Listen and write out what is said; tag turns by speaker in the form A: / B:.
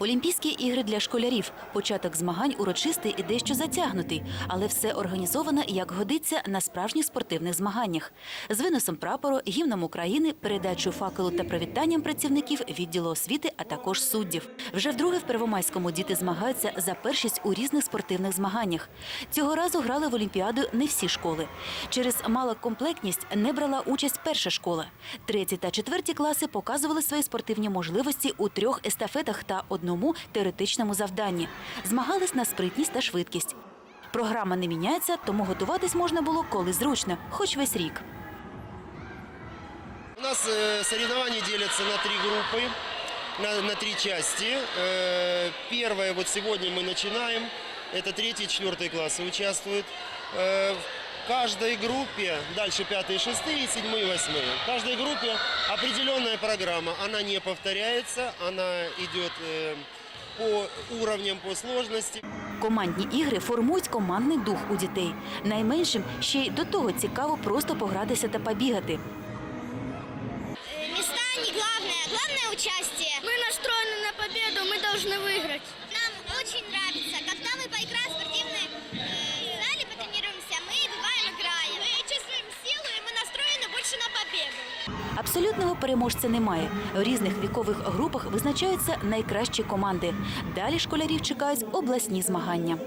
A: Олімпійські ігри для школярів. Початок змагань урочистий і дещо затягнутий, але все організовано як годиться на справжніх спортивних змаганнях. З виносом прапору, гімном України, передачою факелу та привітанням працівників відділу освіти, а також суддів. Вже вдруге в Первомайському діти змагаються за першість у різних спортивних змаганнях. Цього разу грали в Олімпіаду не всі школи. Через малокомплектність не брала участь перша школа. Треті та четверті класи показували свої спортивні можливості у трьох естафетах та одному теоретичному завданні. Змагались на спритність та швидкість. Програма не міняється, тому готуватись можна було коли зручно, хоч весь рік.
B: У нас э, соревнования делятся на три группы, на, на три части. Э, первое, вот сегодня мы начинаем, это третий и четвертый классы участвуют. Э, в каждой группе, дальше пятые, шестые, седьмые, восьмые. В каждой группе определенная программа, она не повторяется, она идет э, по уровням, по сложности.
A: Командні ігри формують командний дух у дітей. Найменшим ще й до того цікаво просто погратися та побігати.
C: Э, Места не главное, главное участие. Мы настроены
A: Абсолютного переможця немає. В різних вікових групах визначаються найкращі команди. Далі школярів чекають обласні змагання.